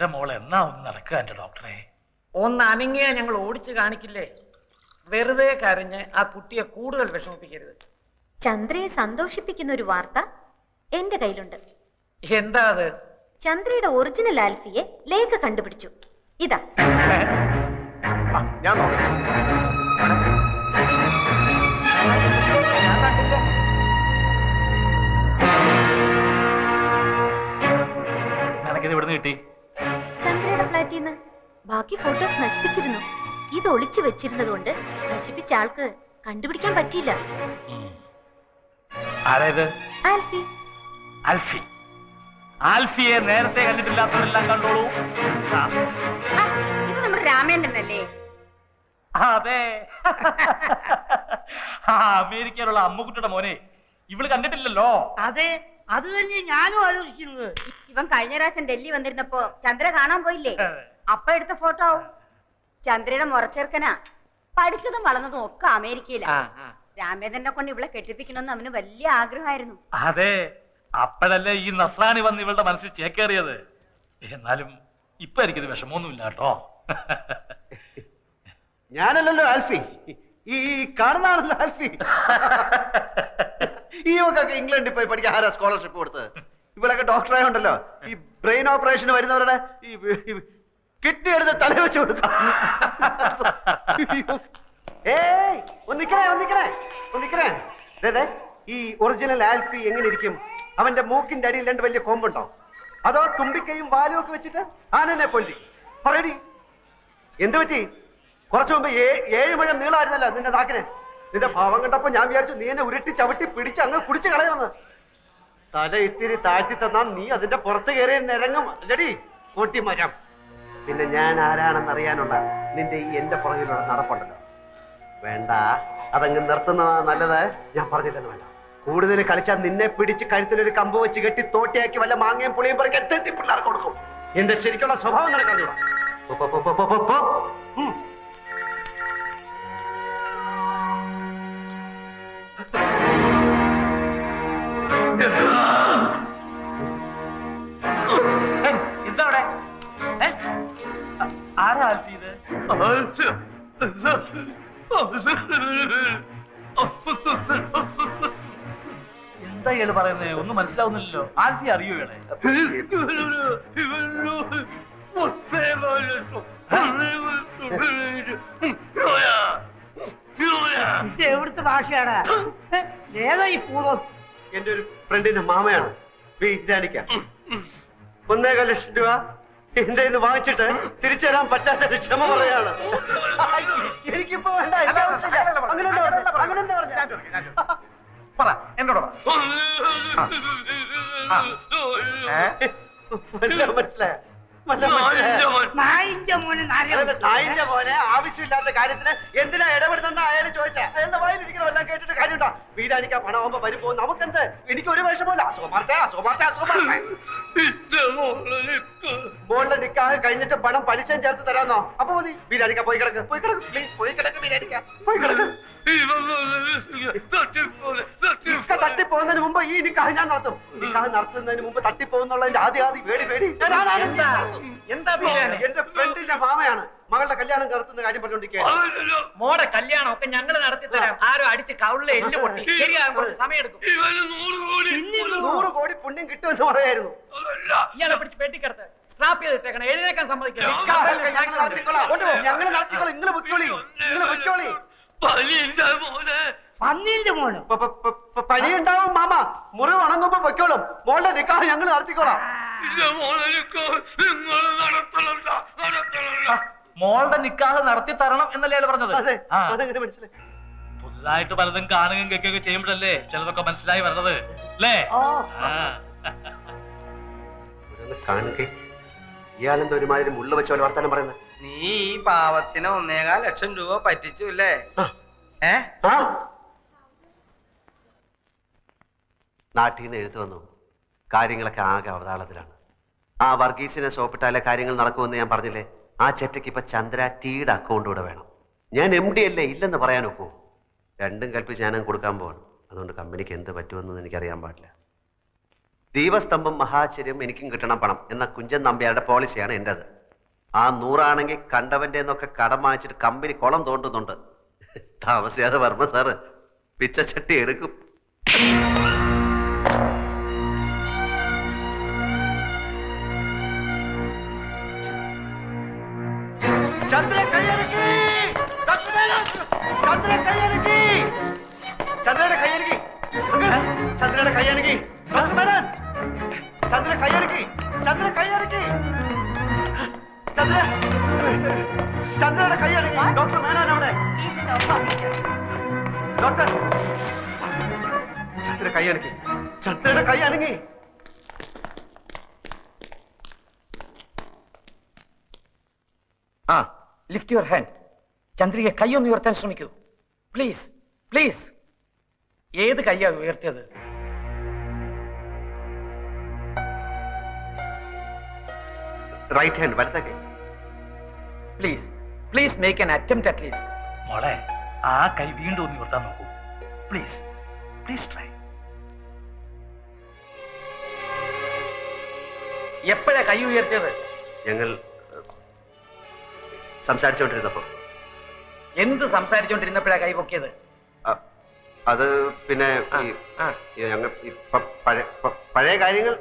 എന്റെ മോൾ എന്നാ ഒന്ന് നടക്കുക എന്റെ ഡോക്ടറെ? ഒന്ന് അനങ്ങിയ ഞങ്ങൾ ഓടിച്ചു കാണിക്കില്ലേ? വെറുതെ കരഞ്ഞ് ആ കുട്ടിയെ കൂടുതൽ വിഷമിപ്പിക്കരുത്. ചന്ദ്രയെ സന്തോഷിപ്പിക്കുന്ന ഒരു വാർത്ത എന്റെ കയ്യിലുണ്ട്. എന്താ അത്? ചന്ദ്രയുടെ ഒറിജിനൽ ആൽഫിയെ ലേഖ കണ്ടുപിടിച്ചു. ഇതാ. ഞാൻ നോക്കാം. നിനക്കിത് ഇവിടുന്ന് കിട്ടി? ഫ്ലാറ്റിൽ നിന്ന് ബാക്കി ഫോട്ടോസ് നശിപ്പിച്ചിരുന്നു. ഇത് ഒളിച്ചു വെച്ചിരുന്നത് കൊണ്ട് നശിപ്പിച്ച ആൾക്ക് കണ്ടുപിടിക്കാൻ പറ്റിയില്ല. ആൽഫി. ആൽഫി. ആൽഫിയെ നേരത്തെ കണ്ടിട്ടില്ലാത്തവരെല്ലാം കണ്ടോളൂ. ആ, ആ, ഇത് നമ്മുടെ രാമേന്ദ്രനല്ലേ? അതെ. ആ അമേരിക്കയിലുള്ള അമ്മുക്കുട്ടിയുടെ മോനെ. ഇവൾ കണ്ടിട്ടില്ലല്ലോ. അതെ. അത് തന്നെ ഞാനും ആലോചിക്കുന്നത്. ഇവൻ കഴിഞ്ഞ പ്രാവശ്യം ഡൽഹി വന്നിരുന്നപ്പോ ചന്ദ്ര കാണാൻ പോയില്ലേ? അപ്പ എടുത്ത ഫോട്ടോ ആവും. ചന്ദ്രയുടെ മുറച്ചേർക്കനാ. പഠിച്ചതും വളർന്നതും ഒക്കെ അമേരിക്കയിലാ. രാമേന്ദ്രനെ കൊണ്ട് ഇവളെ കെട്ടിപ്പിക്കണമെന്ന് അവന് വലിയ ആഗ്രഹമായിരുന്നു. അതെ അപ്പോഴല്ലേ ഈ നസ്രാണി വന്ന് ഇവളുടെ മനസ്സിൽ ചേക്കേറിയത്? എന്നാലും ഇപ്പൊ എനിക്കിത് വിഷമമൊന്നുമില്ല കേട്ടോ. ഞാനല്ലല്ലോ ആൽഫി. ഈ ഈ കാണുന്നതാണല്ലോ ആൽഫി. ഈ മക്കൾക്ക് ഇംഗ്ലണ്ടിൽ പോയി പഠിക്കാൻ ആരാ സ്കോളർഷിപ്പ് കൊടുത്തത്? ഇവളൊക്കെ ഡോക്ടറായോണ്ടല്ലോ ഈ ബ്രെയിൻ ഓപ്പറേഷൻ വരുന്നവരുടെ ഈ കിഡ്നി എടുത്ത് തല വെച്ച് കൊടുക്കണേ ഏയ് ഒന്നിക്കണേ ഒന്നിക്കണേ ഒന്നിക്കണേ. ഈ ഒറിജിനൽ ആൽഫി എങ്ങനെ ഇരിക്കും? അവന്റെ മൂക്കിന്റെ അടിയിൽ രണ്ട് വലിയ കോമ്പുണ്ടോ? അതോ തുമ്പിക്കയും വാലും ഒക്കെ വെച്ചിട്ട് ആനനെ പൊല്ലി പറയടി. എന്ത് പറ്റി? കുറച്ചു മുമ്പ് ഏഴ് മുഴം നീളമായിരുന്നല്ലോ നിന്റെ നാക്കിന്. നിന്റെ ഭാവം കണ്ടപ്പോ ഞാൻ വിചാരിച്ചു നീ എന്നെ ഉരുട്ടി ചവിട്ടി പിടിച്ച് അങ്ങ് കുടിച്ച് കളയുമെന്ന്. തല ഇത്തിരി താഴ്ത്തി തന്നാ നീ അതിന്റെ പുറത്ത് കയറി നിരങ്ങും. അല്ലടി കൂട്ടി മരം പിന്നെ ഞാൻ ആരാണെന്ന് അറിയാനുള്ള നിന്റെ ഈ എന്റെ പുറകിലുള്ള നടപ്പുണ്ടല്ലോ. വേണ്ട അതങ്ങ് നിർത്തുന്നതാ നല്ലത് ഞാൻ പറഞ്ഞില്ലെന്ന് വേണ്ട. കൂടുതൽ കളിച്ചാൽ നിന്നെ പിടിച്ച് കഴുത്തിലൊരു കമ്പ് വെച്ച് കെട്ടി തോട്ടിയാക്കി വല്ല മാങ്ങയും പുളിയും പറിക്കാൻ തെറ്റി പിള്ളേർക്ക് കൊടുക്കും. എന്റെ ശരിക്കുള്ള സ്വഭാവം നടക്കാനുള്ള എന്താ പറയുന്നത് ഒന്നും മനസ്സിലാവുന്നില്ലല്ലോ. ആൻസി അറിയോ വേണേ ഇത് എവിടുത്തെ ഭാഷയാണ്? ഏതാ ഈ പൂതം? എന്റെ ഒരു ഫ്രണ്ടിന്റെ മാമയാണ്. വീരാനിക്ക ഒന്നേകാൽ ലക്ഷം രൂപ എന്റെ ഇന്ന് വാങ്ങിച്ചിട്ട് തിരിച്ചു തരാൻ പറ്റാത്ത ക്ഷമ പറയാണ്. എനിക്കിപ്പോ വേണ്ട എനിക്ക് പറ എന്നോട്? നായിന്റെ മോനെ ആവശ്യമില്ലാത്ത കാര്യത്തിന് എന്തിനാ ഇടപെടുന്ന അയാൾ ചോദിച്ചാ. അയാളുടെ വായിലിരിക്കണമെല്ലാം കേട്ടിട്ട് കാര്യമുണ്ടോ? വീടാനിക്കാ പണമാകുമ്പോ വരുമ്പോ നമുക്കെന്ത്? എനിക്ക് ഒരു വിഷമമില്ല അസുഖമാർത്തെ അസുഖമാർത്തെ അസുഖമാർത്തെ. മോളിലെ നിക്കാഹ് കഴിഞ്ഞിട്ട് പണം പലിശയും ചേർത്ത് തരാന്നോ? അപ്പൊ മതി. വീരാനിക്ക പോയി കിടക്ക്. പോയി കിടക്ക്. പ്ലീസ് പോയി കിടക്ക് വീരാനിക്ക പോയി കിടക്ക്. തട്ടിപ്പോകുന്നതിന് മുമ്പ് ഈ നിക്കാഹ് ഞാൻ നടത്തും. നിക്കാഹ് നടത്തുന്നതിന് മുമ്പ് തട്ടിപ്പോകുന്നുള്ളതിന്റെ ആദ്യ ആദ്യ പേടി പേടി. എന്താ എന്റെ ഫ്രണ്ടിന്റെ മാമയാണ്. മകളുടെ കല്യാണം നടത്തുന്ന കാര്യം പറഞ്ഞോണ്ടിരിക്കുകയാണ് മോടെ കല്യാണം ഒക്കെ ഞങ്ങൾ നടത്തി തരാം. ആരും അടിച്ച് കവിളിലെ എല്ല് പൊട്ടി. ശരിയാകും കുറച്ച് സമയം എടുക്കും നൂറ് കോടി പുണ്യം കിട്ടുമെന്ന് പറയായിരുന്നു. ഇയാളെ പിടിച്ച് പെട്ടിക്കടത്ത് സ്ട്രാപ്പ് ചെയ്തിട്ടേക്കണം. എഴുന്നേക്കാൻ സമ്മതിക്കില്ല. ഞങ്ങൾ നടത്തിക്കോളാം. ഞങ്ങൾ നടത്തിക്കോളാം. നിങ്ങൾ പൊയ്ക്കോളി. നിങ്ങൾ പൊയ്ക്കോളി. പന്നീന്റെ മോന് പ- പ- പ- പ- പനി ഉണ്ടാവും മാമ. മുറി വണങ്ങുമ്പോ പൊയ്ക്കോളും. മോളുടെ നിക്കാഹ് ഞങ്ങൾ നടത്തിക്കോളാം. മോളുടെ നിക്കാഹ് നടത്തി തരണം എന്നല്ലേ അയാൾ പറഞ്ഞത്? അതെ. ആ, മനസ്സിലായി? പുതുതായിട്ട് പലതും കാണുകയും കേൾക്കുകയും ചെയ്യുമ്പോഴല്ലേ ചിലതൊക്കെ മനസ്സിലായി വരുന്നത് അല്ലേ? ഓ ആ. ഇവരൊന്ന് കാണുക. ഇയാളെന്താ ഒരുമാതിരി മുള്ള വെച്ച പോലെ വർത്താനം പറയുന്നത് നീ ഈ പാവത്തിന് ഒന്നേകാൽ ലക്ഷം രൂപ പറ്റിച്ചു അല്ലേ. ഏ ആ നാട്ടിൽ നിന്ന് എഴുത്തു വന്നു. കാര്യങ്ങളൊക്കെ ആകെ അവതാളത്തിലാണ്. ആ വർഗീസിനെ സോപ്പിട്ടാലേ കാര്യങ്ങൾ നടക്കുമെന്ന് ഞാൻ പറഞ്ഞില്ലേ? ആ ചെറ്റയ്ക്ക് ഇപ്പൊ ചന്ദ്ര ടീയുടെ അക്കൗണ്ട് കൂടെ വേണം. ഞാൻ എം ഡി അല്ലേ? ഇല്ലെന്ന് പറയാൻ ഒക്കൂ. രണ്ടും കൽപ്പിച്ച് ഞാനും കൊടുക്കാൻ പോവാണ്. അതുകൊണ്ട് കമ്പനിക്ക് എന്ത് പറ്റുമെന്ന് എനിക്കറിയാൻ പാടില്ല. ദീപസ്തംഭം മഹാചര്യം എനിക്കും കിട്ടണം പണം എന്ന കുഞ്ചൻ നമ്പ്യാരുടെ പോളിസിയാണ് എന്റെത് ആ നൂറാണെങ്കിൽ കണ്ടവന്റെ എന്നൊക്കെ കടം വാങ്ങിച്ചിട്ട് കമ്പനി കുളം തോണ്ടുന്നുണ്ട്. താമസിയാതെ വർമ്മ സാറ് പിച്ചച്ചട്ടി എടുക്കും. ചന്ദ്രയുടെ കൈയടക്കി. ഡോക്ടർ മേനോൻ ചന്ദ്ര കൈയടക്കി. ചന്ദ്ര കൈയടക്കി. ചന്ദ്ര ചന്ദ്രയുടെ കൈയടക്കി. ഡോക്ടർ മേനോൻ അവിടെ. ഡോക്ടർ. ചന്ദ്ര കൈയടക്കി. ചന്ദ്രയുടെ കൈ അനങ്ങി ആ ലിഫ്റ്റ് യുവർ ഹാൻഡ് ചന്ദ്രിക ഒന്ന് ഉയർത്താൻ ശ്രമിക്കൂ. പ്ലീസ് പ്ലീസ് ഏത് കൈയാണ് ഉയർത്തിയത്? റൈറ്റ് ഹാൻഡ് വലത്തെ കൈ please please make an attempt at least മോളെ ആ കൈ വീണ്ടും ഒന്ന് ഉയർത്താൻ നോക്കൂ. പ്ലീസ് പ്ലീസ് ട്രൈ എപ്പോഴാ കൈ ഉയർത്തിയത്? ഞങ്ങൾ സംസാരിച്ചുകൊണ്ടിരുന്നപ്പോ എന്ത് സംസാരിച്ചുകൊണ്ടിരുന്നപ്പോഴാ കൈ പൊക്കിയത്? അത് പിന്നെ ഞങ്ങൾ പഴയ കാര്യങ്ങൾ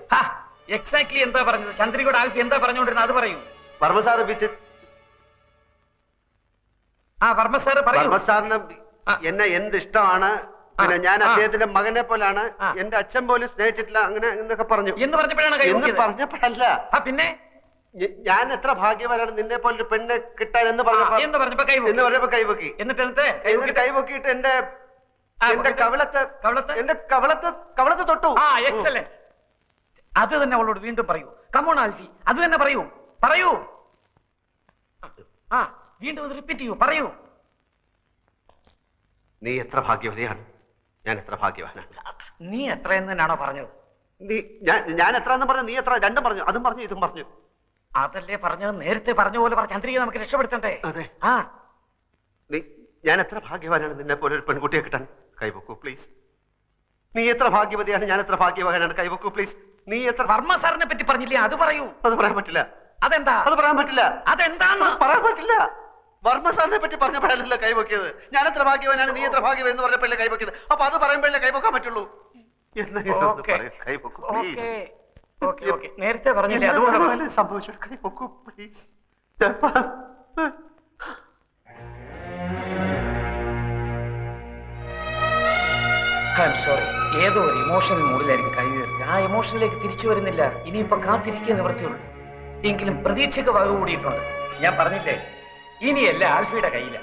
എക്സാക്ട്ലി എന്താ പറഞ്ഞത്? ചന്ദ്രികയുടെ ആൽഫി എന്താ പറഞ്ഞുകൊണ്ടിരുന്നത് അത് പറയൂ. വർമ്മ സാറ് ആ വർമ്മ സാറ് പറയൂ. വർമ്മ സാറിന്. എന്നെ എന്ത് ഇഷ്ടമാണ്? പിന്നെ ഞാൻ ആ. അദ്ദേഹത്തിന്റെ മകനെ പോലാണ് ആ. എന്റെ അച്ഛൻ പോലും സ്നേഹിച്ചിട്ടില്ല അങ്ങനെ എന്നൊക്കെ പറഞ്ഞു. എന്ന് പറഞ്ഞപ്പോഴാണ് കൈ എന്ന് പൊക്കിയത്. പറഞ്ഞപ്പോഴല്ല. ആ പിന്നെ? ഞ- ഞാൻ എത്ര ഭാഗ്യവാനാണ് നിന്നെ പോലൊരു പെണ്ണെ കിട്ടാൻ എന്ന് ആ, പറഞ്ഞപ്പോ എന്ന് പറഞ്ഞപ്പോ കൈ പൊക്കി. എന്ന് പറഞ്ഞപ്പോ കൈപൊക്കി എന്നിട്ട് എന്നിട്ട് കൈ എന്നിട്ട് പൊക്കിയിട്ട്? കൈപൊക്കിയിട്ട് എന്റെ ആ, എന്റെ കവളത്തെ കവളത്തെ കവളത്തെ? എന്റെ കവിളത്ത് കവിളത്ത് തൊട്ടു. ആ എക്സലന്റ് അത് തന്നെ അവളോട് വീണ്ടും പറയൂ. കമോൺ ആൽഫി അത് തന്നെ പറയൂ. പറയൂ. ആ വീണ്ടും അത് റിപ്പീറ്റ് ചെയ്യൂ. പറയൂ. നീ എത്ര ഭാഗ്യവതിയാണ്? ഞാൻ എത്ര ഭാഗ്യവാനാണ്? നീ എത്ര എന്ന് തന്നെയാണോ പറഞ്ഞത്? നീ ഞാൻ ഞാൻ എത്ര എന്ന് പറഞ്ഞു നീ എത്ര രണ്ടും പറഞ്ഞു അതും പറഞ്ഞു ഇതും പറഞ്ഞു. അതല്ലേ പറഞ്ഞത്? നേരത്തെ പറഞ്ഞ പോലെ പറഞ്ഞ ചന്ദ്രിക നമുക്ക് രക്ഷപ്പെടുത്തണ്ടേ? അതെ. ആ. നീ ഞാൻ എത്ര ഭാഗ്യവാനാണ് നിന്നെ പോലെ ഒരു പെൺകുട്ടിയെ കിട്ടാൻ? കൈവക്കൂ പ്ലീസ് നീ എത്ര ഭാഗ്യവതിയാണ്? ഞാൻ എത്ര ഭാഗ്യവാനാണ്? കൈവക്കൂ പ്ലീസ് നീ എത്ര വർമ്മ സാറിനെ പറ്റി പറഞ്ഞില്ലേ? അത് പറയൂ. അത് പറയാൻ പറ്റില്ല. അതെന്താ? അത് പറയാൻ പറ്റില്ല. അതെന്താന്ന്? അത് പറയാൻ പറ്റില്ല. വർമ്മ സാറിനെ പറ്റി പറഞ്ഞപ്പോഴല്ലോ കൈവക്കിയത് ഞാൻ എത്ര ഭാഗ്യവാനാണ് നീ എത്ര ഭാഗ്യം എന്ന് പറഞ്ഞപ്പോഴല്ലേ കൈവക്കിയത് അപ്പൊ അത് പറയുമ്പോഴല്ലേ കൈവക്കാൻ പറ്റുള്ളൂ. നേരത്തെ പറഞ്ഞില്ലേ അതുപോലെ സംഭവിച്ചു കൈവക്കൂ പ്ലീസ് ഐ സോറി ഏതോ ഒരു ഇമോഷണൽ മൂഡിലായിരിക്കും കൈ ആ എമോഷനിലേക്ക് തിരിച്ചു വരുന്നില്ല. ഇനിയിപ്പോ കാത്തിരിക്കുക നിവൃത്തിയുള്ളൂ. എങ്കിലും പ്രതീക്ഷയ്ക്ക് വക കൂടിയിട്ടുണ്ട് ഞാൻ പറഞ്ഞില്ലേ? ഇനിയല്ല ആൽഫിയുടെ കയ്യില.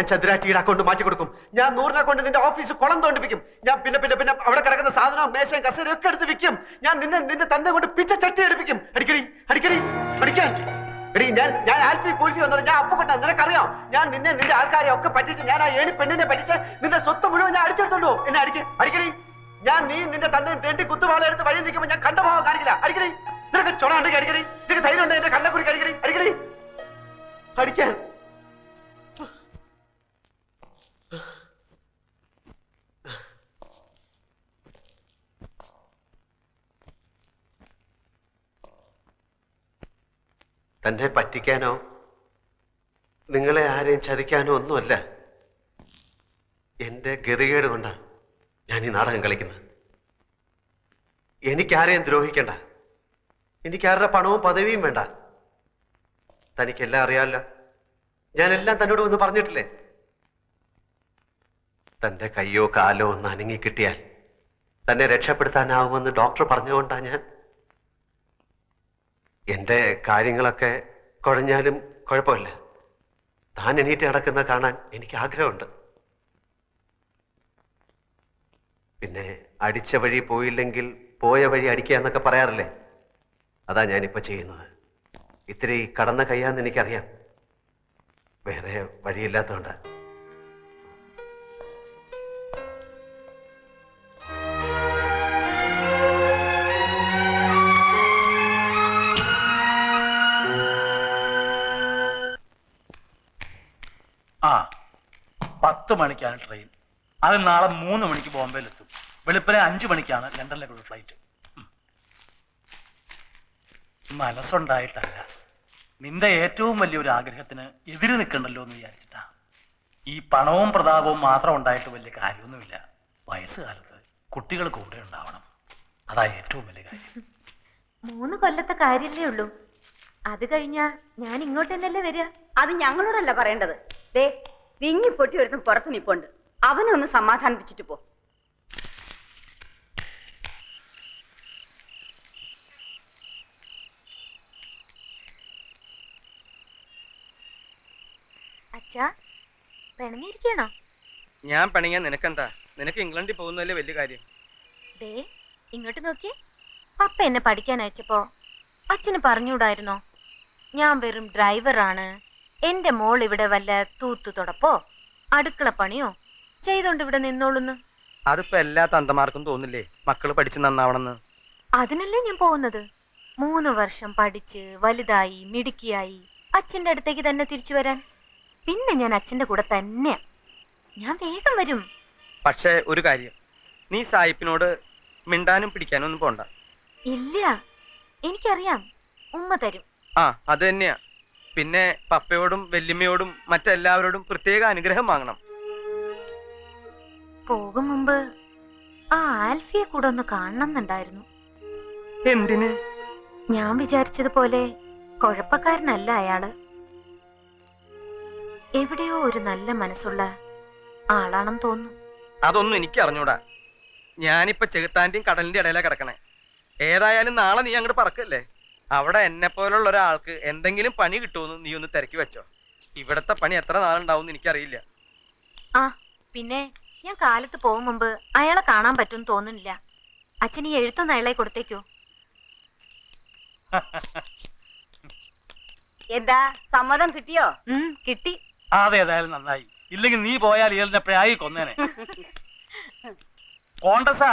ഞാൻ ചന്ദ്രാറ്റിയുടെ അക്കൗണ്ട് മാറ്റി കൊടുക്കും. ഞാൻ നൂറിനെ കൊണ്ട് നിന്റെ ഓഫീസ് കുളം തോണ്ടിപ്പിക്കും. ഞാൻ പിന്നെ പിന്നെ പിന്നെ അവിടെ കിടക്കുന്ന സാധനവും മേശയും കസേരയും ഒക്കെ എടുത്ത് വിൽക്കും. ഞാൻ നിന്നെ നിന്റെ തന്ത കൊണ്ട് പിച്ച ചട്ടി എടുപ്പിക്കും. അടിക്കടി അടിക്കടി അടിക്കാൻ. എടി ഞാൻ ഞാൻ ആൽഫി കൂൽഫി വന്നത് ഞാൻ അപ്പുകൊണ്ട നിനക്കറിയാം? ഞാൻ നിന്നെ നിന്റെ ആൾക്കാരെ ഒക്കെ പറ്റിച്ച് ഞാൻ ആ ഏണി പെണ്ണിനെ പറ്റിച്ച് നിന്റെ സ്വത്ത് മുഴുവൻ ഞാൻ അടിച്ചെടുത്തോണ്ടോ എന്നെ അടിക്ക അടിക്കടി. ഞാൻ നീ നിന്റെ തന്നെ തേണ്ടി കുത്തുപാള എടുത്ത് വഴി നിൽക്കുമ്പോൾ ഞാൻ കണ്ടഭാവം കാണിക്കില്ല. അടിക്കടി. നിനക്ക് ചുണ ഉണ്ടെങ്കിൽ അടിക്കടി. നിനക്ക് ധൈര്യം ഉണ്ട് എന്റെ കണ്ണക്കുറി അടിക്കടി അടിക്കടി. അടിക്കാൻ. തന്നെ പറ്റിക്കാനോ നിങ്ങളെ ആരെയും ചതിക്കാനോ ഒന്നുമല്ല. എന്റെ ഗതികേട് കൊണ്ടാണ് ഞാൻ ഈ നാടകം കളിക്കുന്നത്. എനിക്കാരെയും ദ്രോഹിക്കണ്ട. എനിക്കാരുടെ പണവും പദവിയും വേണ്ട. തനിക്കെല്ലാം അറിയാമല്ലോ. ഞാനെല്ലാം തന്നോട് ഒന്ന് പറഞ്ഞിട്ടില്ലേ? തന്റെ കയ്യോ കാലോ ഒന്ന് അനങ്ങി കിട്ടിയാൽ തന്നെ രക്ഷപ്പെടുത്താനാവുമെന്ന് ഡോക്ടർ പറഞ്ഞുകൊണ്ടാ ഞാൻ എന്റെ കാര്യങ്ങളൊക്കെ കുഴഞ്ഞാലും കുഴപ്പമില്ല. താൻ എണീറ്റ് നടക്കുന്ന കാണാൻ എനിക്ക് ആഗ്രഹമുണ്ട്. പിന്നെ അടിച്ച വഴി പോയില്ലെങ്കിൽ പോയ വഴി അടിക്കുക എന്നൊക്കെ പറയാറില്ലേ? അതാ ഞാനിപ്പോൾ ചെയ്യുന്നത്. ഇത്തിരി കടന്ന കയ്യാന്ന് എനിക്കറിയാം. വേറെ വഴിയില്ലാത്തതുകൊണ്ട്. പത്ത് മണിക്കാണ് ട്രെയിൻ അത് നാളെ മൂന്ന് മണിക്ക് ബോംബെയിലെത്തും. വെളുപ്പിനെ അഞ്ചു മണിക്കാണ് ലണ്ടനിലേക്കുള്ള ഫ്ലൈറ്റ് മനസ്സുണ്ടായിട്ടല്ല. നിന്റെ ഏറ്റവും വലിയൊരു ആഗ്രഹത്തിന് എതിര് നിൽക്കണ്ടല്ലോ എന്ന് വിചാരിച്ചിട്ടാ. ഈ പണവും പ്രതാപവും മാത്രം ഉണ്ടായിട്ട് വലിയ കാര്യമൊന്നുമില്ല. വയസ്സുകാലത്ത് കുട്ടികൾ കൂടെ ഉണ്ടാവണം. അതാ ഏറ്റവും വലിയ കാര്യം. മൂന്ന് കൊല്ലത്തെ കാര്യല്ലേ ഉള്ളൂ. അത് കഴിഞ്ഞാ ഞാൻ ഇങ്ങോട്ട് തന്നെയല്ലേ വരിക? അത് ഞങ്ങളോടല്ല പറയേണ്ടത്. ദേ വിങ്ങി പൊട്ടി ഒരുത്തും പുറത്ത് നിപ്പുണ്ട്. അവനെ ഒന്ന് സമാധാനിപ്പിച്ചിട്ട് പോ. അച്ഛാ പിണങ്ങിയിരിക്കണോ? ഞാൻ പണിയാൻ നിനക്കെന്താ? നിനക്ക് ഇംഗ്ലണ്ടിൽ പോകുന്നതല്ലേ വലിയ കാര്യം. ദേ ഇങ്ങോട്ട് നോക്കിയേ. പപ്പ എന്നെ പഠിക്കാൻ അയച്ചപ്പോ അച്ഛന് പറഞ്ഞുകൂടായിരുന്നോ? ഞാൻ വെറും ഡ്രൈവറാണ് എന്റെ മോൾ ഇവിടെ വല്ല തൂത്തു തുടപ്പോ? അടുക്കള പണിയോ? ചെയ്തോണ്ട് ഇവിടെ നിന്നോളുന്നു. അതിപ്പോ എല്ലാ തന്തമാർക്കും തോന്നില്ലേ മക്കൾ പഠിച്ച് നന്നാവണമെന്ന്? അതിനല്ലേ ഞാൻ പോകുന്നത്? മൂന്ന് വർഷം പഠിച്ച് വലുതായി മിടുക്കിയായി അച്ഛന്റെ അടുത്തേക്ക് തന്നെ തിരിച്ചു വരാൻ. പിന്നെ ഞാൻ അച്ഛന്റെ കൂടെ തന്നെയാ. ഞാൻ വേഗം വരും. പക്ഷേ ഒരു കാര്യം. നീ സായിപ്പിനോട് മിണ്ടാനും പിടിക്കാനും ഒന്നും പോണ്ട. ഇല്ല. എനിക്കറിയാം. ഉമ്മ തരും. ആ അത് തന്നെയാ. പിന്നെ പപ്പയോടും വല്യമ്മയോടും മറ്റെല്ലാവരോടും പ്രത്യേക അനുഗ്രഹം വാങ്ങണം. പോകും മുമ്പ് ആ ആൽഫിയെ കൂടെ ഒന്ന് കാണണമെന്നുണ്ടായിരുന്നു. എന്തിന്? ഞാൻ വിചാരിച്ചതുപോലെ കുഴപ്പക്കാരനല്ല അയാൾ. എവിടെയോ ഒരു നല്ല മനസ്സുള്ള ആളാണെന്ന് തോന്നുന്നു. അതൊന്നും എനിക്ക് അറിഞ്ഞൂടാ ഞാനിപ്പോ ചെകുത്താന്റെയും കടലിന്റെ ഇടയിലാ കിടക്കണേ. ഏതായാലും നാളെ നീ അങ്ങോട്ട് പറക്കല്ലേ? അവിടെ എന്നെ പോലുള്ള ഒരാൾക്ക് എന്തെങ്കിലും പണി കിട്ടുമെന്ന് നീ ഒന്ന് തിരക്കി വെച്ചോ. ഇവിടത്തെ പണി എത്ര നാളുണ്ടാവും എനിക്കറിയില്ല. ആ പിന്നെ ഞാൻ കാലത്ത് പോകും മുമ്പ് അയാളെ കാണാൻ പറ്റും തോന്നുന്നില്ല. അച്ഛൻ ഈ എഴുത്തൊന്ന് അയാളെ കൊടുത്തേക്കോ. എന്താ സമ്മതം കിട്ടിയോ? കിട്ടി. അതെ ഏതായാലും നന്നായി. ഇല്ലെങ്കിൽ നീ പോയാൽ ഇയാളിനെപ്പോഴായി കൊന്നേനെ. കോണ്ടസാ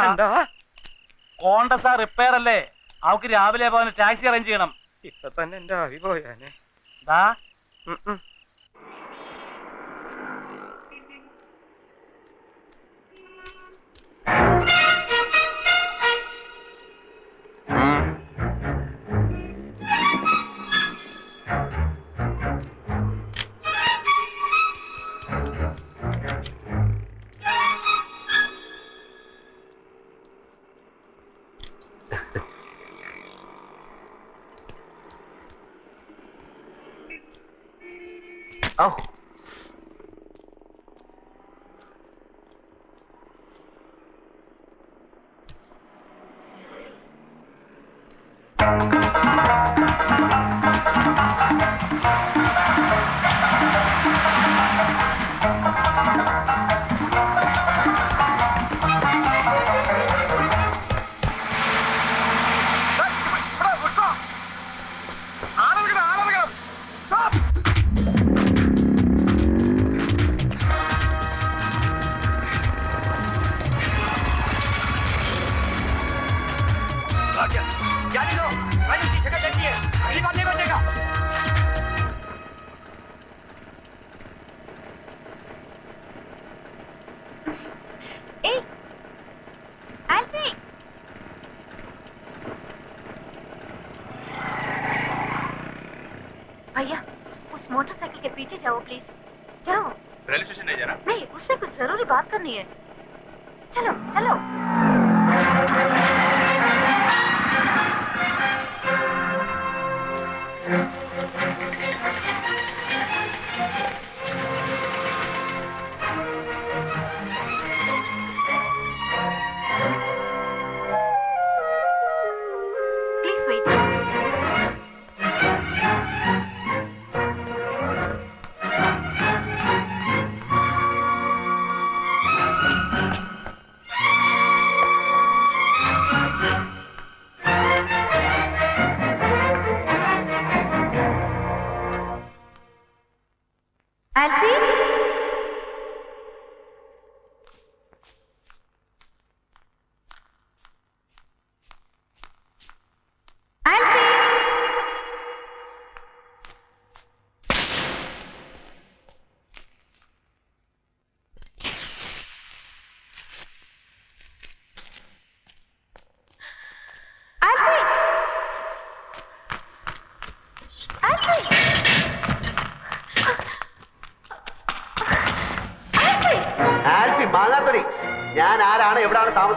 കോണ്ടസാ റിപ്പയർ അല്ലേ അവക്ക് രാവിലെ പോകാൻ ടാക്സി അറേഞ്ച് ചെയ്യണം. ഇപ്പൊ തന്നെ എന്റെ ആവി പോയാനെ. ദാ. ഉം ഉം. Oh. नहीं है। चलो चलो।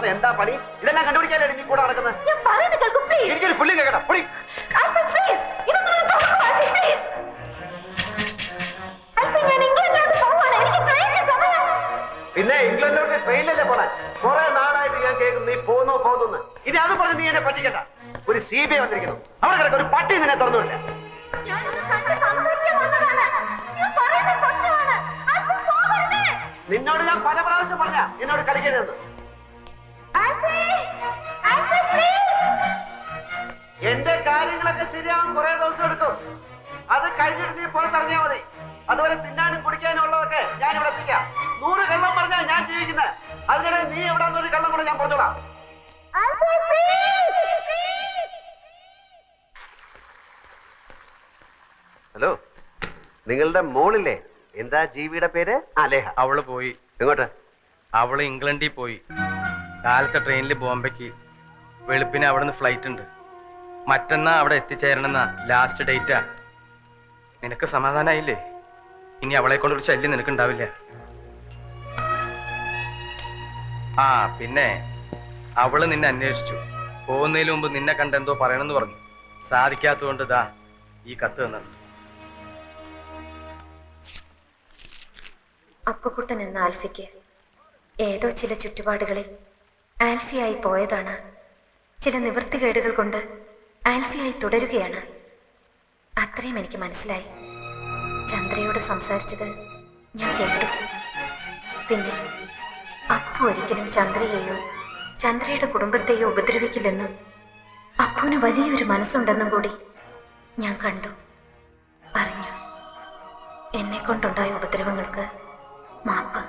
താമസം എന്താ പണി? ഇതെല്ലാം കണ്ടുപിടിക്കാനല്ലേ നീ കൂടെ നടക്കുന്നത്. എനിക്കൊരു പുള്ളി കേൾക്കണം പുള്ളി. പിന്നെ ഇംഗ്ലണ്ടിലോട്ട് ട്രെയിനിലല്ലേ പോണേ? കുറെ നാളായിട്ട് ഞാൻ കേൾക്കുന്നു നീ പോന്നോ പോന്നു ഇനി അത് പറഞ്ഞ് നീ എന്നെ പറ്റിക്കണ്ട. ഒരു സി ബി ഐ വന്നിരിക്കുന്നു. അവിടെ കിടക്ക ഒരു പട്ടി നിന്നെ പോകരുത്. നിന്നോട് ഞാൻ പല പ്രാവശ്യം പറഞ്ഞ എന്നോട് കളിക്കരുതെന്ന്. എന്റെ കാര്യങ്ങളൊക്കെ ശരിയാവും കുറെ ദിവസം എടുക്കും അത് കഴിഞ്ഞിട്ട് നീ പുറത്തിറങ്ങിയാ മതി. അതുപോലെ തിന്നാനും കുടിക്കാനും ഉള്ളതൊക്കെ ഞാൻ ഇവിടെ എത്തിക്കാം. നൂറ് കള്ളം പറഞ്ഞാൽ ഞാൻ ജീവിക്കുന്നത് അതിനിടെ നീ എവിടെ ഒരു കള്ളം കൂടെ ഞാൻ പറഞ്ഞോളാം. ഹലോ നിങ്ങളുടെ മോളില്ലേ? എന്താ ജീവിയുടെ പേര്? അലേഹ അവൾ പോയി. എങ്ങോട്ട്? അവൾ ഇംഗ്ലണ്ടിൽ പോയി. കാലത്തെ ട്രെയിനിൽ ബോംബെക്ക്. വെളുപ്പിന് അവിടെ നിന്ന് ഫ്ലൈറ്റ് ഉണ്ട്. മറ്റന്നാ അവിടെ എത്തിച്ചേരണമെന്ന ലാസ്റ്റ് ഡേറ്റാ നിനക്ക് സമാധാനായില്ലേ? ഇനി അവളെ കൊണ്ടൊരു ശല്യം നിനക്ക് ഉണ്ടാവില്ല ആ പിന്നെ അവൾ നിന്നെ അന്വേഷിച്ചു. പോകുന്നതിന് മുമ്പ് നിന്നെ കണ്ട് എന്തോ പറയണമെന്ന് പറഞ്ഞു. സാധിക്കാത്തതുകൊണ്ട് ദാ ഈ കത്ത് തന്നത്. അപ്പുക്കുട്ടൻ എന്ന ആൽഫിക്ക് ഏതോ ചില ചുറ്റുപാടുകളിൽ ആൽഫിയായി പോയതാണ്. ചില നിവൃത്തികേടുകൾ കൊണ്ട് ആൽഫിയായി തുടരുകയാണ്. അത്രയും എനിക്ക് മനസ്സിലായി. ചന്ദ്രയോട് സംസാരിച്ചത് ഞാൻ കേട്ടു. പിന്നെ അപ്പു ഒരിക്കലും ചന്ദ്രയെയോ ചന്ദ്രയുടെ കുടുംബത്തെയോ ഉപദ്രവിക്കില്ലെന്നും അപ്പുവിന് വലിയൊരു മനസ്സുണ്ടെന്നും കൂടി ഞാൻ കണ്ടു. അറിഞ്ഞു. എന്നെ കൊണ്ടുണ്ടായ ഉപദ്രവങ്ങൾക്ക് മാപ്പ്.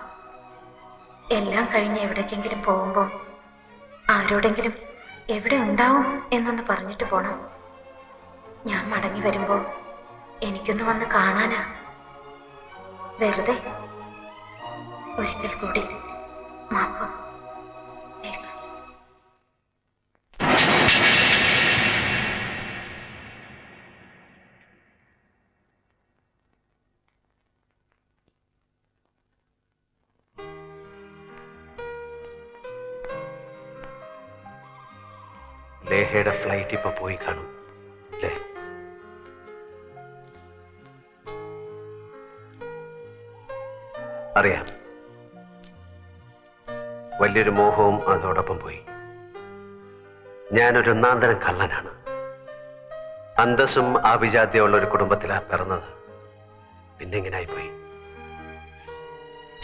എല്ലാം കഴിഞ്ഞ് എവിടേക്കെങ്കിലും പോകുമ്പോൾ ആരോടെങ്കിലും എവിടെ ഉണ്ടാവും എന്നൊന്ന് പറഞ്ഞിട്ട് പോണം. ഞാൻ മടങ്ങി വരുമ്പോ എനിക്കൊന്ന് വന്ന് കാണാനാ. വെറുതെ. ഒരിക്കൽ കൂടി മാപ്പ് കേൾക്കാം. ലേഹയുടെ ഫ്ലൈറ്റ് ഇപ്പൊ പോയി കാണും. അല്ലേ അറിയാം. വലിയൊരു മോഹവും അതോടൊപ്പം പോയി. ഞാനൊരു ഒന്നാന്തരം കള്ളനാണ്. അന്തസ്സും ആഭിജാത്യമുള്ള ഒരു കുടുംബത്തിലാണ് പിറന്നത്. പിന്നെ ഇങ്ങനായി പോയി.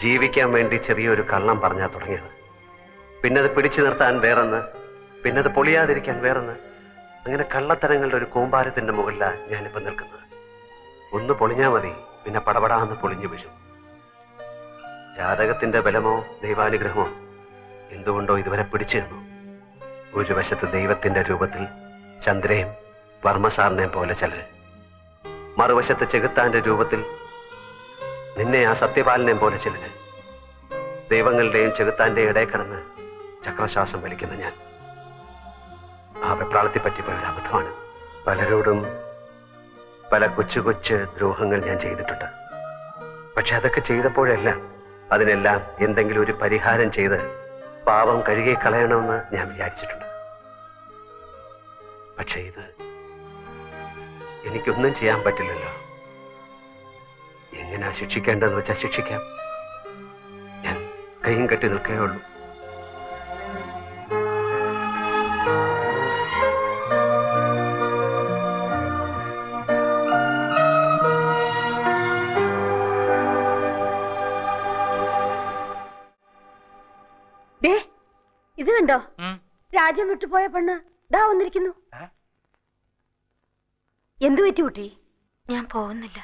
ജീവിക്കാൻ വേണ്ടി ചെറിയൊരു കള്ളം പറഞ്ഞാ തുടങ്ങിയത്. പിന്നെ അത് പിടിച്ചു നിർത്താൻ വേറൊന്ന് പിന്നെ അത് പൊളിയാതിരിക്കാൻ വേറൊന്ന്. അങ്ങനെ കള്ളത്തരങ്ങളുടെ ഒരു കൂമ്പാരത്തിന്റെ മുകളിലാണ് ഞാനിപ്പോ നിൽക്കുന്നത്. ഒന്ന് പൊളിഞ്ഞാ മതി പിന്നെ പടപടാന്ന് പൊളിഞ്ഞു വീഴും. ജാതകത്തിന്റെ ബലമോ ദൈവാനുഗ്രഹമോ എന്തുകൊണ്ടോ ഇതുവരെ പിടിച്ചു നിന്നു ഒരു വശത്ത് ദൈവത്തിന്റെ രൂപത്തിൽ ചന്ദ്രയും വർമ്മസാറിനെയും പോലെ ചിലർ മറുവശത്ത് ചെകുത്താന്റെ രൂപത്തിൽ നിന്നെ ആ സത്യപാലനെയും പോലെ ചിലര്. ദൈവങ്ങളുടെയും ചെകുത്താന്റെയും ഇടയിൽ കിടന്ന് ചക്രശ്വാസം വലിക്കുന്ന ഞാൻ. ആ വെപ്രാളത്തെ പറ്റിപ്പോയ ഒരു പലരോടും പല കൊച്ചു കൊച്ചു ദ്രോഹങ്ങൾ ഞാൻ ചെയ്തിട്ടുണ്ട്. പക്ഷെ അതൊക്കെ ചെയ്തപ്പോഴെല്ലാം അതിനെല്ലാം എന്തെങ്കിലും ഒരു പരിഹാരം ചെയ്ത് പാപം കഴുകി കളയണമെന്ന് ഞാൻ വിചാരിച്ചിട്ടുണ്ട്. പക്ഷെ ഇത് എനിക്കൊന്നും ചെയ്യാൻ പറ്റില്ലല്ലോ. എങ്ങനെ ശിക്ഷിക്കേണ്ടതെന്ന് വെച്ചാൽ ശിക്ഷിക്കാം. ഞാൻ കൈയും കെട്ടി നിൽക്കേ ഉള്ളൂ. രാജ്യം വിട്ടുപോയ പെണ്ണ് ദാ വന്നിരിക്കുന്നു. എന്തു പറ്റി കുട്ടി? ഞാൻ പോവുന്നില്ല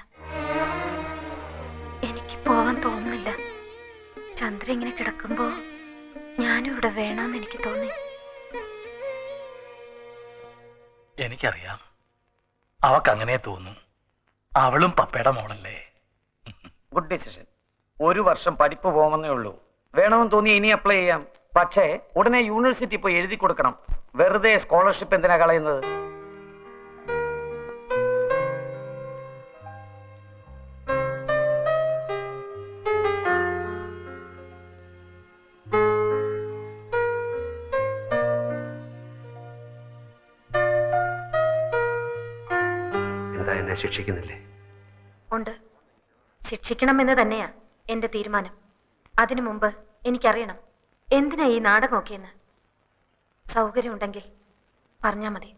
എനിക്ക് പോവാൻ തോന്നുന്നില്ല. ചന്ദ്ര ഇങ്ങനെ കിടക്കുമ്പോ ഞാനും ഇവിടെ വേണമെന്ന് എനിക്ക് തോന്നി. എനിക്കറിയാം. അവക്ക് അങ്ങനെ തോന്നും. അവളും പപ്പയുടെ മോളല്ലേ? Good decision. ഒരു വർഷം പഠിപ്പ് പോകുമെന്നേ ഉള്ളൂ. വേണമെന്ന് തോന്നി ഇനി അപ്ലൈ ചെയ്യാം. പക്ഷേ ഉടനെ യൂണിവേഴ്സിറ്റി പോയി എഴുതി കൊടുക്കണം. വെറുതെ സ്കോളർഷിപ്പ് എന്തിനാ കളയുന്നത്? ശിക്ഷിക്കണമെന്ന് തന്നെയാ എന്റെ തീരുമാനം. അതിനു മുമ്പ് എനിക്കറിയണം. എന്തിനാ ഈ നാടകമൊക്കെയെന്ന് സൗകര്യമുണ്ടെങ്കിൽ പറഞ്ഞാ മതി.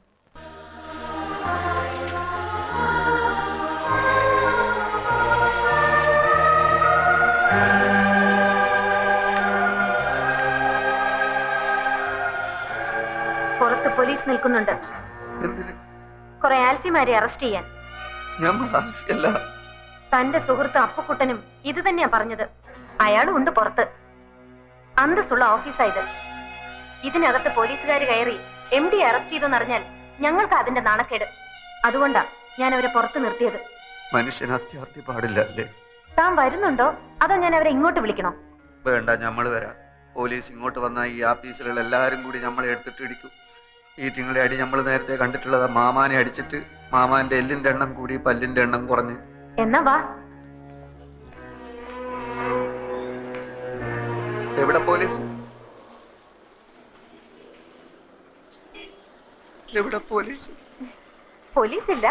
പുറത്ത് പോലീസ് നിൽക്കുന്നുണ്ട്. കുറെ ആൽഫിമാരെ അറസ്റ്റ് ചെയ്യാൻ. തന്റെ സുഹൃത്ത് അപ്പുക്കുട്ടനും ഇത് തന്നെയാ പറഞ്ഞത്. അയാളും ഉണ്ട് പുറത്ത്. അന്തസ്സുള്ള ഓഫീസാ ഇത് ഇതിനകത്ത് പോലീസുകാർ കയറി എം ഡി അറസ്റ്റ് ചെയ്തെന്നറിഞ്ഞാൽ ഞങ്ങൾക്ക് അതിന്റെ നാണക്കേട്. അതുകൊണ്ടാ ഞാൻ അവരെ പുറത്ത് നിർത്തിയത്. മനുഷ്യൻ അത്യാർത്ഥി പാടില്ല അല്ലേ? താൻ വരുന്നുണ്ടോ? അതോ ഞാൻ അവരെ ഇങ്ങോട്ട് വിളിക്കണോ? വേണ്ട ഞമ്മൾ വരാം. പോലീസ് ഇങ്ങോട്ട് വന്നാൽ ഈ ആഫീസിലുള്ള എല്ലാവരും കൂടി നമ്മളെ എടുത്തിട്ട് ഇടിക്കും. ഈ തിങ്ങളെ അടി നമ്മൾ നേരത്തെ കണ്ടിട്ടുള്ളത്. മാമാനെ അടിച്ചിട്ട് മാമാന്റെ എല്ലിന്റെ എണ്ണം കൂടി പല്ലിന്റെ എണ്ണം കുറഞ്ഞ്. എന്നാ വാ. പോലീസ് ഇവിടെ പോലീസ് പോലീസ്? ഇല്ല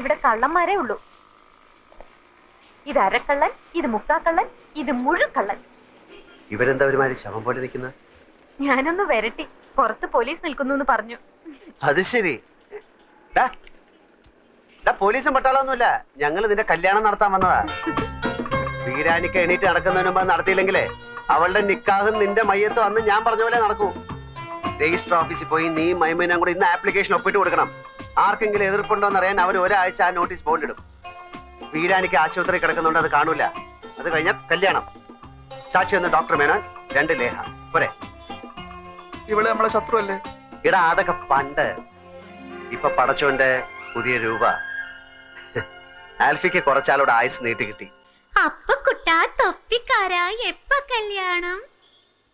ഇവിടെ കള്ളന്മാരേ ഉള്ളൂ. ഇത് അരക്കള്ളൻ ഇത് മുക്കാക്കള്ളൻ ഇത് മുഴുക്കള്ളൻ. ഇവരെന്താ ഒരുമാതിരി ശവം പോലെ നിൽക്കുന്നത് ഞാനൊന്ന് വരട്ടി. പുറത്ത് പോലീസ് നിൽക്കുന്നു എന്ന് പറഞ്ഞു. അത് ശരി. ഡാ, ഡാ, പോലീസും പട്ടാളൊന്നുമില്ല ഞങ്ങൾ നിന്റെ കല്യാണം നടത്താൻ വന്നതാ. വീരാനിക്ക് എണീറ്റ് നടക്കുന്നതിന് മുമ്പ് നടത്തിയില്ലെങ്കിലേ അവളുടെ നിക്കാഹും നിന്റെ മയ്യത്തും അന്ന് ഞാൻ പറഞ്ഞ പോലെ നടക്കൂ. രജിസ്റ്റർ ഓഫീസിൽ പോയി നീ മൈമീനും കൂടി ഇന്ന് ആപ്ലിക്കേഷൻ ഒപ്പിട്ട് കൊടുക്കണം. ആർക്കെങ്കിലും എതിർപ്പുണ്ടോ എന്ന് അറിയാൻ അവർ ഒരാഴ്ച ആ നോട്ടീസ് ബോണ്ടിടും വീരാനിക്ക് ആശുപത്രി കിടക്കുന്നുണ്ട് അത് കാണൂല. അത് കഴിഞ്ഞാൽ കല്യാണം. സാക്ഷി ഒന്ന് ഡോക്ടർ മേനോൻ രണ്ട് ലേഹ. പോരെ. ഇവിടെ നമ്മളെ ശത്രു അല്ലേ? ഇട അതൊക്കെ പണ്ട്. ഇപ്പൊ പടച്ചോന്റെ പുതിയ രൂപ. ആൽഫിക്ക് കുറച്ചാളോട് ആയുസ് നീട്ടി കിട്ടി. അപ്പൊ കുട്ടാ തൊപ്പിക്കാരാ എപ്പ കല്യാണം?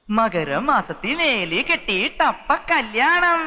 മകരമാസത്തിൽ വേലി കെട്ടിയിട്ടപ്പ കല്യാണം.